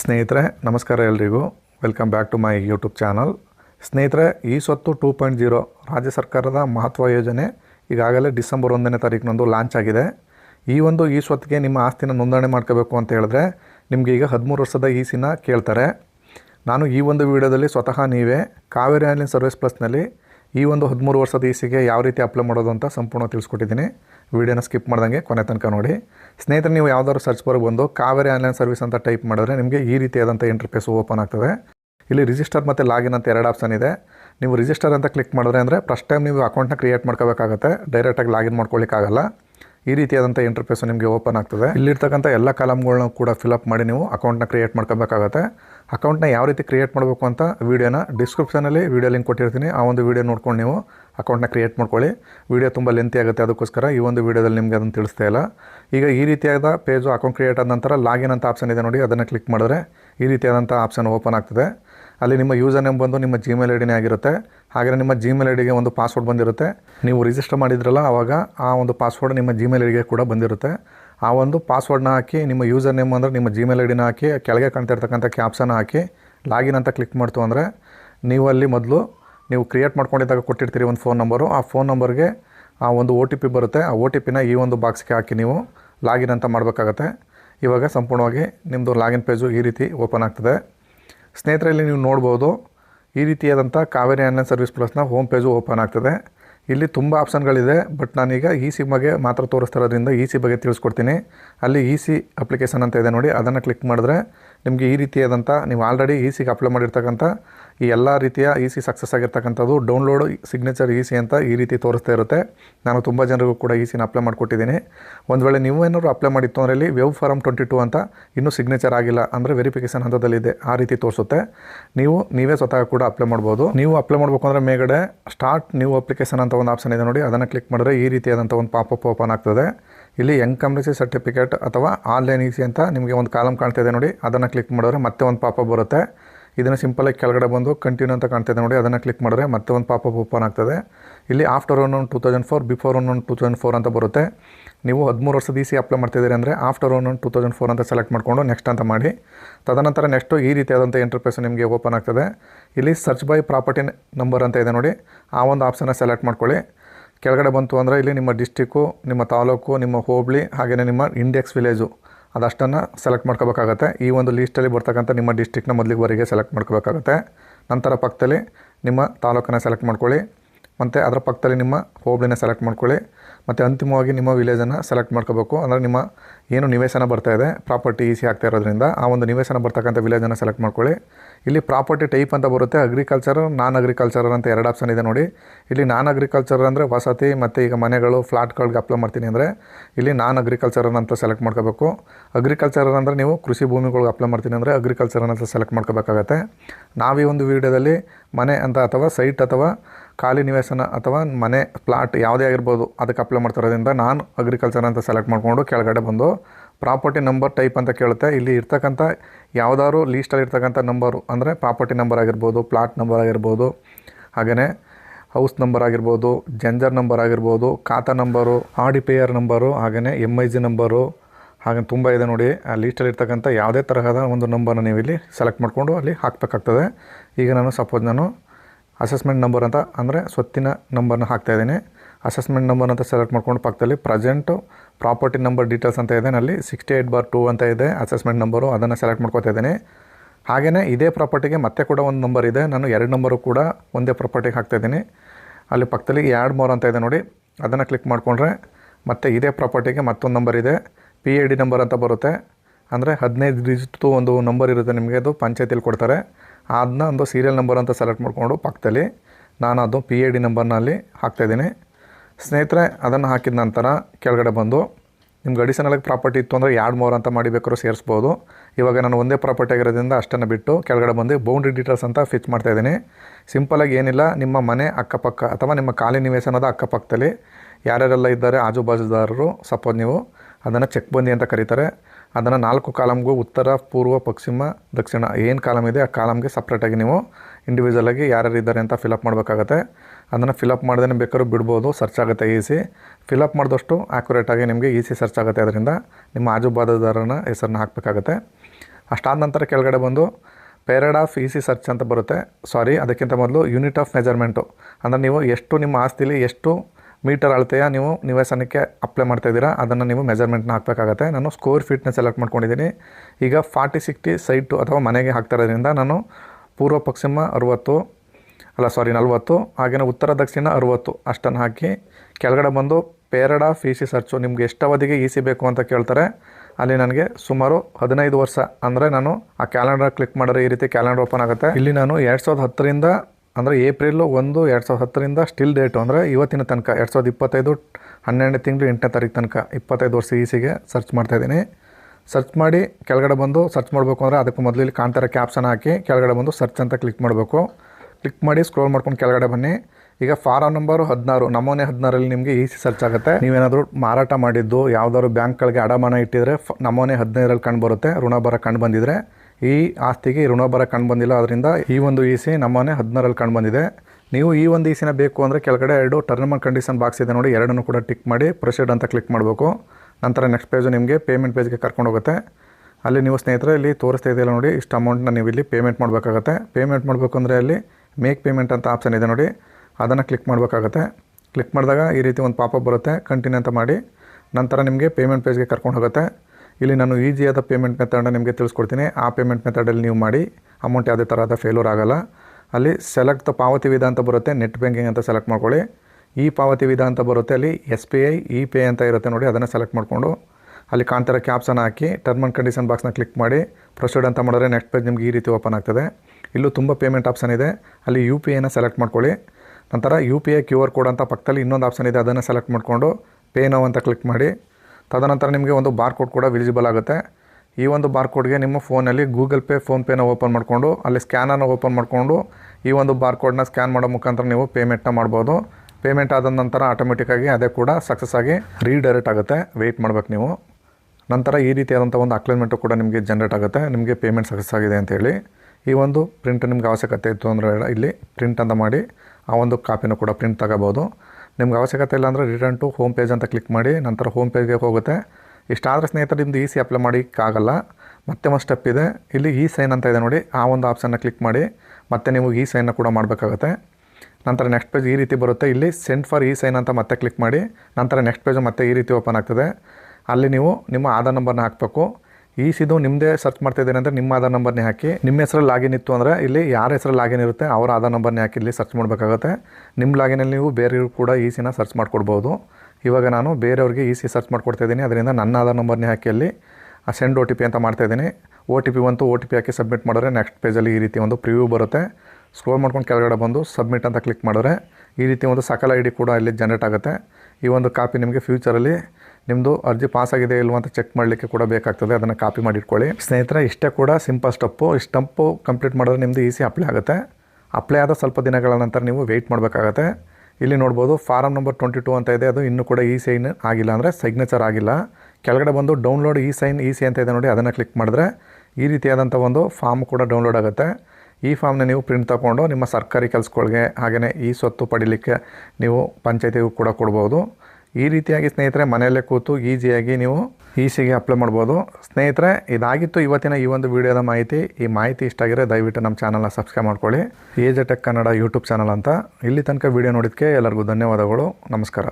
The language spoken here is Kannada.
ಸ್ನೇಹಿತರೆ, ನಮಸ್ಕಾರ ಎಲ್ರಿಗೂ. Welcome back to my YouTube channel ಸ್ನೇಹಿತರೆ, ಈ ಸ್ವತ್ತು ಟೂ ಪಾಯಿಂಟ್ ಜೀರೋ ರಾಜ್ಯ ಸರ್ಕಾರದ ಮಹತ್ವ ಯೋಜನೆ ಈಗಾಗಲೇ ಡಿಸೆಂಬರ್ ಒಂದನೇ ತಾರೀಕಿನಂದು ಲಾಂಚ್ ಆಗಿದೆ. ಈ ಒಂದು ಈ ಸ್ವತ್ತಿಗೆ ನಿಮ್ಮ ಆಸ್ತಿನ ನೋಂದಣಿ ಮಾಡ್ಕೋಬೇಕು ಅಂತ ಹೇಳಿದ್ರೆ ನಿಮಗೆ ಈಗ ಹದಿಮೂರು ವರ್ಷದ ಈ ಸಿನ ಕೇಳ್ತಾರೆ. ನಾನು ಈ ಒಂದು ವಿಡಿಯೋದಲ್ಲಿ ಸ್ವತಃ ನೀವೇ ಕಾವೇರಿ ಆನ್ಲೈನ್ ಸರ್ವಿಸ್ ಪ್ಲಸ್ನಲ್ಲಿ ಈ ಒಂದು ಹದಿಮೂರು ವರ್ಷದ ಈಸಿಗೆ ಯಾವ ರೀತಿ ಅಪ್ಲೈ ಮಾಡೋದು ಅಂತ ಸಂಪೂರ್ಣ ತಿಳಿಸ್ಕೊಟ್ಟಿದ್ದೀನಿ. ವಿಡಿಯೋನ ಸ್ಕಿಪ್ ಮಾಡ್ದಂಗೆ ಕೊನೆ ತನಕ ನೋಡಿ. ಸ್ನೇಹಿತರೆ, ನೀವು ಯಾವ್ದಾದ್ರು ಸರ್ಚ್ ಬಾರ್ಗೆ ಬಂದು ಕಾವೇರಿ ಆನ್ಲೈನ್ ಸರ್ವಿಸ್ ಅಂತ ಟೈಪ್ ಮಾಡಿದ್ರೆ ನಿಮಗೆ ಈ ರೀತಿಯಾದಂಥ ಇಂಟರ್ಫೇಸ್ ಓಪನ್ ಆಗ್ತದೆ. ಇಲ್ಲಿ ರಿಜಿಸ್ಟರ್ ಮತ್ತು ಲಾಗಿನ್ ಅಂತ ಎರಡು ಆಪ್ಷನ್ ಇದೆ. ನೀವು ರಿಜಿಸ್ಟರ್ ಅಂತ ಕ್ಲಿಕ್ ಮಾಡಿದ್ರೆ ಅಂದರೆ ಫಸ್ಟ್ ಟೈಮ್ ನೀವು ಅಕೌಂಟ್ನ ಕ್ರಿಯೇಟ್ ಮಾಡ್ಕೋಬೇಕಾಗತ್ತೆ. ಡೈರೆಕ್ಟಾಗಿ ಲಾಗಿನ್ ಮಾಡ್ಕೊಳ್ಳಿಕ್ಕಾಗಲ್ಲ ಈ ರೀತಿಯಾದಂಥ ಇಂಟರ್ಫೇಸು ನಿಮಗೆ ಓಪನ್ ಆಗ್ತದೆ. ಇಲ್ಲಿರ್ತಕ್ಕಂಥ ಎಲ್ಲ ಕಾಲಮ್ಗಳನ್ನ ಕೂಡ ಫಿಲಪ್ ಮಾಡಿ ನೀವು ಅಕೌಂಟ್ನ ಕ್ರಿಯೇಟ್ ಮಾಡ್ಕೋಬೇಕಾಗತ್ತೆ. ಅಕೌಂಟ್ನ ಯಾವ ರೀತಿ ಕ್ರಿಯೇಟ್ ಮಾಡಬೇಕು ಅಂತ ವೀಡಿಯೋನ ಡಿಸ್ಕ್ರಿಪ್ಷನಲ್ಲಿ ವೀಡಿಯೋ ಲಿಂಕ್ ಕೊಟ್ಟಿರ್ತೀನಿ. ಆ ಒಂದು ವೀಡಿಯೋ ನೋಡ್ಕೊಂಡು ನೀವು ಅಕೌಂಟ್ನ ಕ್ರಿಯೇಟ್ ಮಾಡ್ಕೊಳ್ಳಿ. ವೀಡಿಯೋ ತುಂಬ ಲೆಂತಿ ಆಗುತ್ತೆ. ಅದಕ್ಕೋಸ್ಕರ ಈ ಒಂದು ವೀಡಿಯೋದಲ್ಲಿ ನಿಮಗೆ ಅದನ್ನು ತಿಳಿಸ್ತಾ ಇಲ್ಲ. ಈಗ ಈ ರೀತಿಯಾದ ಪೇಜು ಅಕೌಂಟ್ ಕ್ರಿಯೇಟ್ ಆದ ನಂತರ ಲಾಗಿನ್ ಅಂತ ಆಪ್ಷನ್ ಇದೆ ನೋಡಿ. ಅದನ್ನು ಕ್ಲಿಕ್ ಮಾಡಿದ್ರೆ ಈ ರೀತಿಯಾದಂಥ ಆಪ್ಷನ್ ಓಪನ್ ಆಗ್ತದೆ. ಅಲ್ಲಿ ನಿಮ್ಮ ಯೂಸರ್ ನೇಮ್ ಬಂದು ನಿಮ್ಮ ಜಿಮೇಲ್ ಐ ಡಿನೇ ಆಗಿರುತ್ತೆ. ಹಾಗೆ ನಿಮ್ಮ ಜಿಮೇಲ್ ಐ ಡಿಗೆ ಒಂದು ಪಾಸ್ವರ್ಡ್ ಬಂದಿರುತ್ತೆ. ನೀವು ರಿಜಿಸ್ಟರ್ ಮಾಡಿದ್ರಲ್ಲ ಆವಾಗ ಆ ಒಂದು ಪಾಸ್ವರ್ಡ್ ನಿಮ್ಮ ಜಿಮೇಲ್ ಐಡಿಗೆ ಡಿಗೆ ಕೂಡ ಬಂದಿರುತ್ತೆ. ಆ ಒಂದು ಪಾಸ್ವರ್ಡ್ನ ಹಾಕಿ ನಿಮ್ಮ ಯೂಸರ್ ನೇಮ್ ಅಂದರೆ ನಿಮ್ಮ ಜಿಮೇಲ್ ಐ ಡಿನ ಹಾಕಿ, ಕೆಳಗೆ ಕಾಣ್ತಿರ್ತಕ್ಕಂಥ ಕ್ಯಾಪ್ಸನ್ನು ಹಾಕಿ ಲಾಗಿನ್ ಅಂತ ಕ್ಲಿಕ್ ಮಾಡ್ತು ಅಂದರೆ ನೀವು ಅಲ್ಲಿ ಮೊದಲು ನೀವು ಕ್ರಿಯೇಟ್ ಮಾಡ್ಕೊಂಡಿದ್ದಾಗ ಕೊಟ್ಟಿರ್ತೀರಿ ಒಂದು ಫೋನ್ ನಂಬರು ಆ ಫೋನ್ ನಂಬರ್ಗೆ ಆ ಒಂದು ಒ ಟಿ ಪಿ ಬರುತ್ತೆ. ಆ ಒ ಟಿ ಪಿನ ಈ ಒಂದು ಬಾಕ್ಸ್ಗೆ ಹಾಕಿ ನೀವು ಲಾಗಿನ್ ಅಂತ ಮಾಡಬೇಕಾಗತ್ತೆ. ಇವಾಗ ಸಂಪೂರ್ಣವಾಗಿ ನಿಮ್ಮದು ಲಾಗಿನ್ ಪೇಜು ಈ ರೀತಿ ಓಪನ್ ಆಗ್ತದೆ. ಸ್ನೇಹಿತರಲ್ಲಿ ನೀವು ನೋಡ್ಬೋದು, ಈ ರೀತಿಯಾದಂಥ ಕಾವೇರಿ ಆನ್ಲೈನ್ ಸರ್ವಿಸ್ ಪ್ಲಸ್ನ ಹೋಮ್ ಪೇಜು ಓಪನ್ ಆಗ್ತದೆ. ಇಲ್ಲಿ ತುಂಬ ಆಪ್ಷನ್ಗಳಿದೆ, ಬಟ್ ನಾನೀಗ ಇ ಸಿ ಬಗ್ಗೆ ಮಾತ್ರ ತೋರಿಸ್ತಿರೋದ್ರಿಂದ ಇ ಸಿ ಬಗ್ಗೆ ತಿಳಿಸ್ಕೊಡ್ತೀನಿ. ಅಲ್ಲಿ ಇ ಸಿ ಅಪ್ಲಿಕೇಶನ್ ಅಂತ ಇದೆ ನೋಡಿ, ಅದನ್ನು ಕ್ಲಿಕ್ ಮಾಡಿದ್ರೆ ನಿಮಗೆ ಈ ರೀತಿಯಾದಂಥ, ನೀವು ಆಲ್ರೆಡಿ ಇ ಸಿಗೆ ಅಪ್ಲೈ ಮಾಡಿರ್ತಕ್ಕಂಥ ಈ ಎಲ್ಲ ರೀತಿಯ ಇ ಸಿ ಸಕ್ಸಸ್ ಆಗಿರ್ತಕ್ಕಂಥದ್ದು ಡೌನ್ಲೋಡ್ ಸಿಗ್ನೇಚರ್ ಇ ಸಿ ಅಂತ ಈ ರೀತಿ ತೋರಿಸ್ತಾ ಇರುತ್ತೆ. ನಾನು ತುಂಬ ಜನರಿಗೂ ಕೂಡ ಇ ಸಿನ ಅಪ್ಲೈ ಮಾಡಿಕೊಟ್ಟಿದ್ದೀನಿ. ಒಂದು ವೇಳೆ ನೀವು ಏನಾದರೂ ಅಪ್ಲೈ ಮಾಡಿತ್ತು ಅಂದರೆ ಇಲ್ಲಿ ವೆಬ್ ಫಾರಮ್ ಟ್ವೆಂಟಿ ಟು ಅಂತ ಇನ್ನೂ ಸಿಗ್ನೇಚರ್ ಆಗಿಲ್ಲ ಅಂದರೆ ವೆರಿಫಿಕೇಷನ್ ಹಂತದಲ್ಲಿದೆ ಆ ರೀತಿ ತೋರಿಸುತ್ತೆ. ನೀವು, ನೀವೇ ಸ್ವತಃ ಕೂಡ ಅಪ್ಲೈ ಮಾಡ್ಬೋದು. ನೀವು ಅಪ್ಲೈ ಮಾಡಬೇಕು ಅಂದರೆ ಮೇಗಡೆ ಸ್ಟಾರ್ಟ್ ನ್ಯೂ ಅಪ್ಲಿಕೇಶನ್ ಅಂತ ಒಂದು ಆಪ್ಷನ್ ಇದೆ ನೋಡಿ, ಅದನ್ನು ಕ್ಲಿಕ್ ಮಾಡಿದ್ರೆ ಈ ರೀತಿಯಾದಂಥ ಒಂದು ಪಾಪಪ್ ಓಪನ್ ಆಗ್ತದೆ. ಇಲ್ಲಿ ಎನ್ಕಮ್ರೆಸಿ ಸರ್ಟಿಫಿಕೇಟ್ ಅಥವಾ ಆನ್ಲೈನ್ ಇ ಸಿ ಅಂತ ನಿಮಗೆ ಒಂದು ಕಾಲಮ್ ಕಾಣ್ತಾ ಇದೆ ನೋಡಿ, ಅದನ್ನು ಕ್ಲಿಕ್ ಮಾಡಿದ್ರೆ ಮತ್ತೆ ಒಂದು ಪಾಪ ಬರುತ್ತೆ. ಇದನ್ನು ಸಿಂಪಲಾಗಿ ಕೆಳಗಡೆ ಬಂದು ಕಂಟಿನ್ಯೂ ಅಂತ ಕಾಣ್ತಿದೆ ನೋಡಿ, ಅದನ್ನು ಕ್ಲಿಕ್ ಮಾಡಿದ್ರೆ ಮತ್ತೆ ಒಂದು ಪಾಪಪ್ ಓಪನ್ ಆಗ್ತದೆ. ಇಲ್ಲಿ after one one two thousand four before one one two thousand four ಅಂತ ಬರುತ್ತೆ. ನೀವು ಹದಿಮೂರು ವರ್ಷದ ಇ ಸಿ ಅಪ್ಲೈ ಮಾಡ್ತಿದ್ದೀರಿ ಅಂದರೆ after one one two thousand four ಅಂತ ಸೆಲೆಕ್ಟ್ ಮಾಡಿಕೊಂಡು ನೆಕ್ಸ್ಟ್ ಅಂತ ಮಾಡಿ. ತದನಂತರ ನೆಕ್ಸ್ಟು ಈ ರೀತಿಯಾದಂಥ ಇಂಟರ್ಫೇಸ್ ನಿಮಗೆ ಓಪನ್ ಆಗ್ತದೆ. ಇಲ್ಲಿ ಸರ್ಚ್ ಬೈ ಪ್ರಾಪರ್ಟಿ ನಂಬರ್ ಅಂತ ಇದೆ ನೋಡಿ, ಆ ಒಂದು ಆಪ್ಷನ್ನ ಸೆಲೆಕ್ಟ್ ಮಾಡ್ಕೊಳ್ಳಿ. ಕೆಳಗಡೆ ಬಂತು ಅಂದರೆ ಇಲ್ಲಿ ನಿಮ್ಮ ಡಿಸ್ಟಿಕ್ಕು ನಿಮ್ಮ ತಾಲೂಕು, ನಿಮ್ಮ ಹೋಬಳಿ ಹಾಗೆಯೇ ನಿಮ್ಮ ಇಂಡೆಕ್ಸ್ ವಿಲೇಜು ಅದಷ್ಟನ್ನು ಸೆಲೆಕ್ಟ್ ಮಾಡ್ಕೋಬೇಕಾಗತ್ತೆ. ಈ ಒಂದು ಲೀಸ್ಟಲ್ಲಿ ಬರ್ತಕ್ಕಂಥ ನಿಮ್ಮ ಡಿಸ್ಟಿಕ್ನ ಮೊದಲಿಗೆ ಬರಿಗೆ ಸೆಲೆಕ್ಟ್ ಮಾಡ್ಕೋಬೇಕಾಗತ್ತೆ. ನಂತರ ಪಕ್ಕದಲ್ಲಿ ನಿಮ್ಮ ತಾಲೂಕನ್ನ ಸೆಲೆಕ್ಟ್ ಮಾಡ್ಕೊಳ್ಳಿ. ಮತ್ತು ಅದರ ಪಕ್ಕದಲ್ಲಿ ನಿಮ್ಮ ಹೋಬಳಿನ ಸೆಲೆಕ್ಟ್ ಮಾಡ್ಕೊಳ್ಳಿ. ಮತ್ತು ಅಂತಿಮವಾಗಿ ನಿಮ್ಮ ವಿಲೇಜನ್ನು ಸೆಲೆಕ್ಟ್ ಮಾಡ್ಕೋಬೇಕು. ಅಂದರೆ ನಿಮ್ಮ ಏನು ನಿವೇಶನ ಬರ್ತಾ ಇದೆ ಪ್ರಾಪರ್ಟಿ ಈಸಿ ಆಗ್ತಾ ಇರೋದ್ರಿಂದ ಆ ಒಂದು ನಿವೇಶನ ಬರ್ತಕ್ಕಂಥ ವಿಲೇಜನ್ನು ಸೆಲೆಕ್ಟ್ ಮಾಡ್ಕೊಳ್ಳಿ. ಇಲ್ಲಿ ಪ್ರಾಪರ್ಟಿ ಟೈಪ್ ಅಂತ ಬರುತ್ತೆ ಅಗ್ರಿಕಲ್ಚರ್ ನಾನ್ ಅಗ್ರಿಕಲ್ಚರ್ ಅಂತ ಎರಡು ಆಪ್ಷನ್ ಇದೆ ನೋಡಿ. ಇಲ್ಲಿ ನಾನ್ ಅಗ್ರಿಕಲ್ಚರ್ ಅಂದರೆ ವಸತಿ ಮತ್ತು ಈಗ ಮನೆಗಳು ಫ್ಲಾಟ್ಗಳಿಗೆ ಅಪ್ಲೈ ಮಾಡ್ತೀನಿ ಅಂದರೆ ಇಲ್ಲಿ ನಾನ್ ಅಗ್ರಿಕಲ್ಚರ್ ಅಂತ ಸೆಲೆಕ್ಟ್ ಮಾಡ್ಕೋಬೇಕು. ಅಗ್ರಿಕಲ್ಚರ್ ಅಂದರೆ ನೀವು ಕೃಷಿ ಭೂಮಿಗಳಿಗೆ ಅಪ್ಲೈ ಮಾಡ್ತೀನಿ ಅಂದರೆ ಅಗ್ರಿಕಲ್ಚರ್ ಅಂತ ಸೆಲೆಕ್ಟ್ ಮಾಡ್ಕೋಬೇಕಾಗತ್ತೆ. ನಾವು ಒಂದು ವಿಡಿಯೋದಲ್ಲಿ ಮನೆ ಅಂತ ಅಥವಾ ಸೈಟ್ ಅಥವಾ ಖಾಲಿ ನಿವೇಶನ ಅಥವಾ ಮನೆ ಪ್ಲಾಟ್ ಯಾವುದೇ ಆಗಿರ್ಬೋದು ಅದಕ್ಕೆ ಅಪ್ಲೈ ಮಾಡ್ತಿರೋದ್ರಿಂದ ನಾನು ಅಗ್ರಿಕಲ್ಚರ್ ಅಂತ ಸೆಲೆಕ್ಟ್ ಮಾಡಿಕೊಂಡು ಕೆಳಗಡೆ ಬಂದು ಪ್ರಾಪರ್ಟಿ ನಂಬರ್ ಟೈಪ್ ಅಂತ ಕೇಳುತ್ತೆ. ಇಲ್ಲಿ ಇರ್ತಕ್ಕಂಥ ಯಾವುದಾದ್ರು ಲೀಸ್ಟಲ್ಲಿ ಇರ್ತಕ್ಕಂಥ ನಂಬರು ಅಂದರೆ ಪ್ರಾಪರ್ಟಿ ನಂಬರ್ ಆಗಿರ್ಬೋದು ಪ್ಲಾಟ್ ನಂಬರ್ ಆಗಿರ್ಬೋದು ಹಾಗೆಯೇ ಹೌಸ್ ನಂಬರ್ ಆಗಿರ್ಬೋದು ಜಂಜರ್ ನಂಬರ್ ಆಗಿರ್ಬೋದು, ಖಾತಾ ನಂಬರು ಆಡಿಪೇಯರ್ ನಂಬರು ಹಾಗೆಯೇ ಎಂ ಐ ಜಿ ನಂಬರು ಹಾಗೆ ತುಂಬ ಇದೆ ನೋಡಿ. ಆ ಲೀಸ್ಟಲ್ಲಿ ಇರ್ತಕ್ಕಂಥ ಯಾವುದೇ ತರಹದ ಒಂದು ನಂಬರ್ನ ನೀವು ಇಲ್ಲಿ ಸೆಲೆಕ್ಟ್ ಮಾಡಿಕೊಂಡು ಅಲ್ಲಿ ಹಾಕಬೇಕಾಗ್ತದೆ. ಈಗ ನಾನು ಸಪೋಸ್ ನಾನು ಅಸೆಸ್ಮೆಂಟ್ ನಂಬರ್ ಅಂತ ಅಂದರೆ ಸ್ವತ್ತಿನ ನಂಬರ್ನ ಹಾಕ್ತಾಯಿದ್ದೀನಿ ಅಸೆಸ್ಮೆಂಟ್ ನಂಬರ್ ಅಂತ ಸೆಲೆಕ್ಟ್ ಮಾಡ್ಕೊಂಡು ಪಕ್ಕದಲ್ಲಿ ಪ್ರೆಸೆಂಟು ಪ್ರಾಪರ್ಟಿ ನಂಬರ್ ಡೀಟೇಲ್ಸ್ ಅಂತ ಇದೆ. ಅಲ್ಲಿ ಸಿಕ್ಸ್ಟಿ ಏಯ್ಟ್ ಬಾರ್ ಟೂ ಅಂತ ಇದೆ. ಅಸೆಸ್ಮೆಂಟ್ ನಂಬರು ಅದನ್ನು ಸೆಲೆಕ್ಟ್ ಮಾಡ್ಕೊತಾ ಇದ್ದೀನಿ. ಹಾಗೆಯೇ ಇದೇ ಪ್ರಾಪರ್ಟಿಗೆ ಮತ್ತೆ ಕೂಡ ಒಂದು ನಂಬರ್ ಇದೆ. ನಾನು ಎರಡು ನಂಬರು ಕೂಡ ಒಂದೇ ಪ್ರಾಪರ್ಟಿಗೆ ಹಾಕ್ತಾಯಿದ್ದೀನಿ ಅಲ್ಲಿ ಪಕ್ಕದಲ್ಲಿ ಎರಡು ಮೋರ್ ಅಂತ ಇದೆ ನೋಡಿ. ಅದನ್ನು ಕ್ಲಿಕ್ ಮಾಡಿಕೊಂಡ್ರೆ ಮತ್ತೆ ಇದೇ ಪ್ರಾಪರ್ಟಿಗೆ ಮತ್ತೊಂದು ನಂಬರ್ ಇದೆ. ಪಿ ಎ ಡಿ ನಂಬರ್ ಅಂತ ಬರುತ್ತೆ. ಅಂದರೆ ಹದಿನೈದು ಡಿಜಿಟ್ದು ಒಂದು ನಂಬರ್ ಇರುತ್ತೆ ನಿಮಗೆ. ಅದು ಪಂಚಾಯತಿಲಿ ಕೊಡ್ತಾರೆ. ಅದನ್ನ ಒಂದು ಸೀರಿಯಲ್ ನಂಬರ್ ಅಂತ ಸೆಲೆಕ್ಟ್ ಮಾಡಿಕೊಂಡು ಪಕ್ಕದಲ್ಲಿ ನಾನು ಅದು ಪಿ ಎ ಡಿ ನಂಬರ್ನಲ್ಲಿ ಹಾಕ್ತಾಯಿದ್ದೀನಿ ಸ್ನೇಹಿತರೆ, ಅದನ್ನು ಹಾಕಿದ ನಂತರ ಕೆಳಗಡೆ ಬಂದು ನಿಮ್ಮ ಅಡಿಷನಲಾಗಿ ಪ್ರಾಪರ್ಟಿ ಇತ್ತು ಅಂದರೆ ಎರಡು ಮೂರು ಅಂತ ಮಾಡಿ ಬೇಕಾದ್ರೂ ಸೇರಿಸ್ಬೋದು. ಇವಾಗ ನಾನು ಒಂದೇ ಪ್ರಾಪರ್ಟಿ ಆಗಿರೋದ್ರಿಂದ ಅಷ್ಟನ್ನು ಬಿಟ್ಟು ಕೆಳಗಡೆ ಬಂದು ಬೌಂಡ್ರಿ ಡೀಟೇಲ್ಸ್ ಅಂತ ಫಿಕ್ಸ್ ಮಾಡ್ತಾಯಿದ್ದೀನಿ ಸಿಂಪಲಾಗಿ ಏನಿಲ್ಲ, ನಿಮ್ಮ ಮನೆ ಅಕ್ಕಪಕ್ಕ ಅಥವಾ ನಿಮ್ಮ ಖಾಲಿ ನಿವೇಶನದ ಅಕ್ಕಪಕ್ಕದಲ್ಲಿ ಯಾರ್ಯಾರೆಲ್ಲ ಇದ್ದಾರೆ, ಆಜುಬಾಜುದಾರರು ಸಪೋಸ್ ನೀವು, ಅದನ್ನು ಚೆಕ್ ಬಂದಿ ಅಂತ ಕರೀತಾರೆ. ಅದನ್ನು ನಾಲ್ಕು ಕಾಲಮ್ಗೂ ಉತ್ತರ, ಪೂರ್ವ, ಪಶ್ಚಿಮ, ದಕ್ಷಿಣ, ಏನು ಕಾಲಮ್ ಇದೆ ಆ ಕಾಲಮ್ಗೆ ಸಪ್ರೇಟಾಗಿ ನೀವು ಇಂಡಿವಿಜುವಲಾಗಿ ಯಾರ್ಯಾರು ಇದ್ದಾರೆ ಅಂತ ಫಿಲಪ್ ಮಾಡಬೇಕಾಗತ್ತೆ. ಅದನ್ನು ಫಿಲಪ್ ಮಾಡ್ದೇ ಬೇಕಾದ್ರೂ ಬಿಡ್ಬೋದು ಸರ್ಚ್ ಆಗುತ್ತೆ ಈಸಿ ಫಿಲಪ್ ಮಾಡಿದಷ್ಟು ಆ್ಯಕ್ಯುರೇಟಾಗಿ ನಿಮಗೆ ಈಸಿ ಸರ್ಚ್ ಆಗುತ್ತೆ. ಅದರಿಂದ ನಿಮ್ಮ ಆಜುಬಾಜುದಾರನ ಹೆಸರನ್ನ ಹಾಕಬೇಕಾಗುತ್ತೆ. ಅಷ್ಟಾದ ನಂತರ ಕೆಳಗಡೆ ಬಂದು period of E C search ಅಂತ ಬರುತ್ತೆ. ಸಾರಿ ಅದಕ್ಕಿಂತ ಮೊದಲು ಯೂನಿಟ್ ಆಫ್ ಮೆಜರ್ಮೆಂಟು ಅಂದರೆ ನೀವು ಎಷ್ಟು ನಿಮ್ಮ ಆಸ್ತಿಲಿ ಎಷ್ಟು ಮೀಟರ್ ಅಳತೆಯ ನೀವು ನಿವೇಶನಕ್ಕೆ ಅಪ್ಲೈ ಮಾಡ್ತಾ ಇದ್ದೀರಾ, ಅದನ್ನು ನೀವು ಮೆಜರ್ಮೆಂಟ್ನ ಹಾಕಬೇಕಾಗತ್ತೆ. ನಾನು ಸ್ಕೋರ್ ಫೀಟ್ನ ಸೆಲೆಕ್ಟ್ ಮಾಡ್ಕೊಂಡಿದ್ದೀನಿ. ಈಗ ಫಾರ್ಟಿ ಸಿಕ್ಸ್ಟಿ ಸೈಟು ಅಥವಾ ಮನೆಗೆ ಹಾಕ್ತಾ ಇರೋದ್ರಿಂದ ನಾನು ಪೂರ್ವ, ಪಶ್ಚಿಮ, ಅರುವತ್ತು ಅಲ್ಲ ಸಾರಿ ನಲ್ವತ್ತು. ಹಾಗೆಯೇ ಉತ್ತರ, ದಕ್ಷಿಣ ಅರುವತ್ತು. ಅಷ್ಟನ್ನು ಹಾಕಿ. ಕೆಳಗಡೆ ಬಂದು period of E C search. ನಿಮ್ಗೆ ಎಷ್ಟು ಅವಧಿಗೆ ಇ ಸಿ ಬೇಕು ಅಂತ ಕೇಳ್ತಾರೆ. ಅಲ್ಲಿ ನನಗೆ ಸುಮಾರು ಹದಿನೈದು ವರ್ಷ. ಅಂದರೆ ನಾನು ಆ ಕ್ಯಾಲೆಂಡರ್ ಕ್ಲಿಕ್ ಮಾಡಿದ್ರೆ ಈ ರೀತಿ ಕ್ಯಾಲೆಂಡರ್ ಓಪನ್ ಆಗುತ್ತೆ. ಇಲ್ಲಿ ನಾನು ಎರಡು ಸಾವಿರದ ಹತ್ತರಿಂದ ಅಂದರೆ ಏಪ್ರಿಲ್ ಒಂದು ಎರಡು ಸಾವಿರದ ಹತ್ತರಿಂದ ಸ್ಟಿಲ್ ಡೇಟು. ಅಂದರೆ ಇವತ್ತಿನ ತನಕ ಎರಡು ಸಾವಿರದ ಇಪ್ಪತ್ತೈದು ಹನ್ನೆರಡನೇ ತಿಂಗಳು ಎಂಟನೇ ತಾರೀಕು ತನಕ ಇಪ್ಪತ್ತೈದು ವರ್ಷ ಇ ಸಿಗೆ ಸರ್ಚ್ ಮಾಡ್ತಾಯಿದ್ದೀನಿ ಸರ್ಚ್ ಮಾಡಿ, ಕೆಳಗಡೆ ಬಂದು ಸರ್ಚ್ ಮಾಡಬೇಕು ಅಂದರೆ ಅದಕ್ಕೆ ಮೊದಲು ಇಲ್ಲಿ ಕಾಣ್ತಾರೆ ಕ್ಯಾಪ್ಸನ್ ಹಾಕಿ, ಕೆಳಗಡೆ ಬಂದು ಸರ್ಚ್ ಅಂತ ಕ್ಲಿಕ್ ಮಾಡಬೇಕು. ಕ್ಲಿಕ್ ಮಾಡಿ ಸ್ಕ್ರೋಲ್ ಮಾಡ್ಕೊಂಡು ಕೆಳಗಡೆ ಬನ್ನಿ. ಈಗ ಫಾರಂ ನಂಬರು ಹದಿನಾರು ನಮೂನೆ ಹದಿನಾರಲ್ಲಿ ನಿಮಗೆ ಈಸಿ ಸರ್ಚ್ ಆಗುತ್ತೆ. ನೀವೇನಾದರೂ ಮಾರಾಟ ಮಾಡಿದ್ದು, ಯಾವುದಾದ್ರು ಬ್ಯಾಂಕ್ಗಳಿಗೆ ಅಡಮಾನ ಇಟ್ಟಿದ್ರೆ ಫ ನಮೂನೆ ಹದಿನೈದರಲ್ಲಿ ಕಂಡು ಬರುತ್ತೆ ಋಣಭಾರ ಕಂಡು ಬಂದಿದ್ರೆ. ಈ ಆಸ್ತಿಗೆ ಋಣಭಾರ ಕಂಡು ಬಂದಿಲ್ಲ ಅದರಿಂದ ಈ ಒಂದು ಇ ಸಿ ನಮೂನೆ ಹದಿನಾರಲ್ಲಿ ಕಂಡು ಬಂದಿದೆ. ನೀವು ಈ ಒಂದು ಇ ಸಿನ ಬೇಕು ಅಂದರೆ ಕೆಳಗಡೆ ಎರಡು ಟರ್ಮ್ ಕಂಡೀಷನ್ ಬಾಕ್ಸ್ ಇದೆ ನೋಡಿ, ಎರಡನ್ನು ಕೂಡ ಟಿಕ್ ಮಾಡಿ ಪ್ರೊಸೀಡ್ ಅಂತ ಕ್ಲಿಕ್ ಮಾಡಬೇಕು. ನಂತರ ನೆಕ್ಸ್ಟ್ ಪೇಜು ನಿಮಗೆ ಪೇಮೆಂಟ್ ಪೇಜ್ಗೆ ಕರ್ಕೊಂಡು ಹೋಗುತ್ತೆ. ಅಲ್ಲಿ ನೀವು ಸ್ನೇಹಿತರೆ, ಇಲ್ಲಿ ತೋರಿಸ್ತಾ ಇದೆಯಲ್ಲ ನೋಡಿ, ಇಷ್ಟು ಅಮೌಂಟ್ನ ನೀವು ಇಲ್ಲಿ ಪೇಮೆಂಟ್ ಮಾಡಬೇಕಾಗತ್ತೆ. ಪೇಮೆಂಟ್ ಮಾಡಬೇಕು ಅಂದರೆ ಅಲ್ಲಿ ಮೇಕ್ ಪೇಮೆಂಟ್ ಅಂತ ಆಪ್ಷನ್ ಇದೆ ನೋಡಿ. ಅದನ್ನು ಕ್ಲಿಕ್ ಮಾಡಬೇಕಾಗತ್ತೆ. ಕ್ಲಿಕ್ ಮಾಡಿದಾಗ ಈ ರೀತಿ ಒಂದು ಪಾಪಪ್ ಬರುತ್ತೆ. ಕಂಟಿನ್ಯೂ ಅಂತ ಮಾಡಿ. ನಂತರ ನಿಮಗೆ ಪೇಮೆಂಟ್ ಪೇಜ್ಗೆ ಕರ್ಕೊಂಡು ಹೋಗುತ್ತೆ. ಇಲ್ಲಿ ನಾನು ಈಸಿಯಾದ ಪೇಮೆಂಟ್ ಮೆಥಡನ್ನ ನಿಮಗೆ ತಿಳಿಸ್ಕೊಡ್ತೀನಿ. ಆ ಪೇಮೆಂಟ್ ಮೆಥಡಲ್ಲಿ ನೀವು ಮಾಡಿ. ಅಮೌಂಟ್ ಯಾವುದೇ ಥರದ ಫೇಲ್ಯೂರ್ ಆಗೋಲ್ಲ. ಅಲ್ಲಿ ಸೆಲೆಕ್ಟ್ ಪಾವತಿ ವಿಧ ಅಂತ ಬರುತ್ತೆ. ನೆಟ್ ಬ್ಯಾಂಕಿಂಗ್ ಅಂತ ಸೆಲೆಕ್ಟ್ ಮಾಡ್ಕೊಳ್ಳಿ. ಈ ಪಾವತಿ ವಿಧ ಅಂತ ಬರುತ್ತೆ ಅಲ್ಲಿ S B I E pay ಅಂತ ಇರುತ್ತೆ ನೋಡಿ. ಅದನ್ನು ಸೆಲೆಕ್ಟ್ ಮಾಡಿಕೊಂಡು ಅಲ್ಲಿ ಕಾಂತರ ಕ್ಯಾಪ್ಸನ್ನು ಹಾಕಿ ಟರ್ಮ್ ಆ್ಯಂಡ್ ಕಂಡೀಷನ್ ಬಾಕ್ಸ್ನ ಕ್ಲಿಕ್ ಮಾಡಿ. ಪ್ರೊಸೀಡ್ ಅಂತ ಮಾಡಿದ್ರೆ ನೆಕ್ಸ್ಟ್ ಪೇಜ್ ನಿಮ್ಗೆ ಈ ರೀತಿ ಓಪನ್ ಆಗ್ತದೆ. ಇಲ್ಲೂ ತುಂಬ ಪೇಮೆಂಟ್ ಆಪ್ಷನ್ ಇದೆ. ಅಲ್ಲಿ ಯು ಪಿ ಐನ ಸೆಲೆಕ್ಟ್ ಮಾಡ್ಕೊಳ್ಳಿ. ನಂತರ U P I Q R code ಅಂತ ಪಕ್ಕದಲ್ಲಿ ಇನ್ನೊಂದು ಆಪ್ಷನ್ ಇದೆ, ಅದನ್ನು ಸೆಲೆಕ್ಟ್ ಮಾಡಿಕೊಂಡು ಪೇ ನೌ ಅಂತ ಕ್ಲಿಕ್ ಮಾಡಿ. ತದನಂತರ ನಿಮಗೆ ಒಂದು ಬಾರ್ ಕೋಡ್ ಕೂಡ ವಿಸಿಬಲ್ ಆಗುತ್ತೆ. ಈ ಒಂದು ಬಾರ್ ಕೋಡ್ಗೆ ನಿಮ್ಮ ಫೋನಲ್ಲಿ ಗೂಗಲ್ ಪೇ ಫೋನ್ಪೇನ ಓಪನ್ ಮಾಡಿಕೊಂಡು, ಅಲ್ಲಿ ಸ್ಕ್ಯಾನರ್ನ ಓಪನ್ ಮಾಡಿಕೊಂಡು, ಈ ಒಂದು ಬಾರ್ ಕೋಡ್ನ ಸ್ಕ್ಯಾನ್ ಮಾಡೋ ಮುಖಾಂತರ ನೀವು ಪೇಮೆಂಟ್ನ ಮಾಡ್ಬೋದು. ಪೇಮೆಂಟ್ ಆದ ನಂತರ ಆಟೋಮೆಟಿಕ್ಕಾಗಿ ಅದೇ ಕೂಡ ಸಕ್ಸಸ್ ಆಗಿ ರೀಡೈರೆಕ್ಟ್ ಆಗುತ್ತೆ. ವೆಯ್ಟ್ ಮಾಡ್ಬೇಕು ನೀವು. ನಂತರ ಈ ರೀತಿಯಾದಂಥ ಒಂದು ಅಕ್ಲೇಮೆಂಟು ಕೂಡ ನಿಮಗೆ ಜನ್ರೇಟ್ ಆಗುತ್ತೆ. ನಿಮಗೆ ಪೇಮೆಂಟ್ ಸಕ್ಸಸ್ ಆಗಿದೆ ಅಂತೇಳಿ ಈ ಒಂದು ಪ್ರಿಂಟ್ ನಿಮ್ಗೆ ಅವಶ್ಯಕತೆ ಇತ್ತು ಅಂದರೆ ಇಲ್ಲಿ ಪ್ರಿಂಟ್ ಅಂತ ಮಾಡಿ ಆ ಒಂದು ಕಾಪಿನೂ ಕೂಡ ಪ್ರಿಂಟ್ ತಗೋಬೋದು. ನಿಮ್ಗೆ ಅವಶ್ಯಕತೆ ಇಲ್ಲ ಅಂದರೆ ರಿಟರ್ನ್ ಟು ಹೋಮ್ ಪೇಜ್ ಅಂತ ಕ್ಲಿಕ್ ಮಾಡಿ, ನಂತರ ಹೋಮ್ ಪೇಜ್ಗೆ ಹೋಗುತ್ತೆ. ಇಷ್ಟಾದರೆ ಸ್ನೇಹಿತರೆ ನಿಮ್ಮದು ಈಸಿ ಅಪ್ಲೈ ಮಾಡೋಕ್ಕಾಗಲ್ಲ ಮತ್ತೆ ಒಂದು ಸ್ಟೆಪ್ ಇದೆ. ಇಲ್ಲಿ ಈ ಸೈನ್ ಅಂತ ಇದೆ ನೋಡಿ, ಆ ಒಂದು ಆಪ್ಷನ್ನ ಕ್ಲಿಕ್ ಮಾಡಿ, ಮತ್ತೆ ನೀವು ಈ ಸೈನ್ನ ಕೂಡ ಮಾಡಬೇಕಾಗುತ್ತೆ. ನಂತರ ನೆಕ್ಸ್ಟ್ ಪೇಜ್ ಈ ರೀತಿ ಬರುತ್ತೆ. ಇಲ್ಲಿ ಸೆಂಟ್ ಫಾರ್ ಈ ಸೈನ್ ಅಂತ ಮತ್ತೆ ಕ್ಲಿಕ್ ಮಾಡಿ, ನಂತರ ನೆಕ್ಸ್ಟ್ ಪೇಜು ಮತ್ತೆ ಈ ರೀತಿ ಓಪನ್ ಆಗ್ತದೆ. ಅಲ್ಲಿ ನೀವು ನಿಮ್ಮ ಆಧಾರ್ ನಂಬರ್ನ ಹಾಕಬೇಕು. ಈ ಸಿದು ನಿಮ್ಮದೇ ಸರ್ಚ್ ಮಾಡ್ತಾ ಇದ್ದೀನಿ ಅಂದರೆ ನಿಮ್ಮ ಆಧಾರ್ ನಂಬರ್ನೇ ಹಾಕಿ. ನಿಮ್ಮ ಹೆಸರಲ್ಲಿ ಲಾಗಿನ್ ಇತ್ತು ಅಂದರೆ ಇಲ್ಲಿ ಯಾರ ಹೆಸರಲ್ಲಿ ಲಾಗಿನ್ ಇರುತ್ತೆ ಅವರ ಆಧಾರ್ ನಂಬರ್ನೇ ಹಾಕಿ ಇಲ್ಲಿ ಸರ್ಚ್ ಮಾಡಬೇಕಾಗುತ್ತೆ. ನಿಮ್ಮ ಲಾಗಿನಲ್ಲಿ ನೀವು ಬೇರೆಯವ್ರು ಕೂಡ ಈ ಸಿನ ಸರ್ಚ್ ಮಾಡ್ಕೊಡ್ಬೋದು. ಇವಾಗ ನಾನು ಬೇರೆಯವ್ರಿಗೆ ಈ ಸಿ ಸರ್ಚ್ ಮಾಡ್ಕೊಡ್ತಾ ಇದ್ದೀನಿ. ಅದರಿಂದ ನನ್ನ ಆಧಾರ್ ನಂಬರ್ನೇ ಹಾಕಿ ಅಲ್ಲಿ ಸೆಂಡ್ ಒ ಟಿ ಪಿ ಅಂತ ಮಾಡ್ತಾ ಇದ್ದೀನಿ. ಒ ಟಿ ಪಿ ಬಂತು ಒ ಟಿ ಪಿ ಹಾಕಿ ಸಬ್ಮಿಟ್ ಮಾಡಿದ್ರೆ ನೆಕ್ಸ್ಟ್ ಪೇಜಲ್ಲಿ ಈ ರೀತಿ ಒಂದು ಪ್ರಿವ್ಯೂ ಬರುತ್ತೆ. ಸ್ಕ್ರೋಲ್ ಮಾಡ್ಕೊಂಡು ಕೆಳಗಡೆ ಬಂದು ಸಬ್ಮಿಟ್ ಅಂತ ಕ್ಲಿಕ್ ಮಾಡಿದ್ರೆ ಈ ರೀತಿ ಒಂದು ಸಕಲ ಐ ಡಿ ಕೂಡ ಇಲ್ಲಿ ಜನರೇಟ್ ಆಗುತ್ತೆ. ಈ ಒಂದು ಕಾಪಿ ನಿಮಗೆ ಫ್ಯೂಚರಲ್ಲಿ ನಿಮ್ಮದು ಅರ್ಜಿ ಪಾಸ್ ಆಗಿದೆ ಇಲ್ವ ಚೆಕ್ ಮಾಡಲಿಕ್ಕೆ ಕೂಡ ಬೇಕಾಗ್ತದೆ, ಅದನ್ನು ಕಾಪಿ ಮಾಡಿ ಇಟ್ಕೊಳ್ಳಿ. ಸ್ನೇಹಿತರೆ, ಇಷ್ಟೇ ಕೂಡ ಸಿಂಪಲ್ ಸ್ಟೆಪ್ಪು ಈ ಸ್ಟಂಪು ಕಂಪ್ಲೀಟ್ ಮಾಡಿದ್ರೆ ನಿಮ್ಮದು ಈಸಿ ಅಪ್ಲೈ ಆಗುತ್ತೆ. ಅಪ್ಲೈ ಆದ ಸ್ವಲ್ಪ ದಿನಗಳ ನಂತರ ನೀವು ವೆಯ್ಟ್ ಮಾಡಬೇಕಾಗತ್ತೆ. ಇಲ್ಲಿ ನೋಡ್ಬೋದು ಫಾರಮ್ ನಂಬರ್ ಟ್ವೆಂಟಿ ಟು ಅಂತ ಇದೆ. ಅದು ಇನ್ನೂ ಕೂಡ ಇ ಸೈನ್ ಆಗಿಲ್ಲ ಅಂದರೆ ಸಿಗ್ನೇಚರ್ ಆಗಿಲ್ಲ. ಕೆಳಗಡೆ ಬಂದು download E sign E C ಅಂತ ಇದೆ ನೋಡಿ, ಅದನ್ನು ಕ್ಲಿಕ್ ಮಾಡಿದ್ರೆ ಈ ರೀತಿಯಾದಂಥ ಒಂದು ಫಾರ್ಮ್ ಕೂಡ ಡೌನ್ಲೋಡ್ ಆಗುತ್ತೆ. ಈ ಫಾರ್ಮ್ನ ನೀವು ಪ್ರಿಂಟ್ ತಗೊಂಡು ನಿಮ್ಮ ಸರ್ಕಾರಿ ಕೆಲಸಗಳಿಗೆ ಹಾಗೆಯೇ ಈ ಸ್ವತ್ತು ಪಡೀಲಿಕ್ಕೆ ನೀವು ಪಂಚಾಯತಿಗೂ ಕೂಡ ಕೊಡ್ಬೋದು. ಈ ರೀತಿಯಾಗಿ ಸ್ನೇಹಿತರೆ, ಮನೆಯಲ್ಲೇ ಕೂತು ಈಸಿಯಾಗಿ ನೀವು ಈಸಿಗೆ ಅಪ್ಲೈ ಮಾಡ್ಬೋದು. ಸ್ನೇಹಿತರೆ, ಇದಾಗಿತ್ತು ಇವತ್ತಿನ ಈ ಒಂದು ವಿಡಿಯೋದ ಮಾಹಿತಿ. ಈ ಮಾಹಿತಿ ಇಷ್ಟ ಆಗಿದ್ರೆ ದಯವಿಟ್ಟು ನಮ್ಮ ಚಾನಲ್ನ ಸಬ್ಸ್ಕ್ರೈಬ್ ಮಾಡ್ಕೊಳ್ಳಿ. Age tech Kannada YouTube channel ಅಂತ. ಇಲ್ಲಿ ತನಕ ವಿಡಿಯೋ ನೋಡಿದ್ದಕ್ಕೆ ಎಲ್ಲರಿಗೂ ಧನ್ಯವಾದಗಳು. ನಮಸ್ಕಾರ.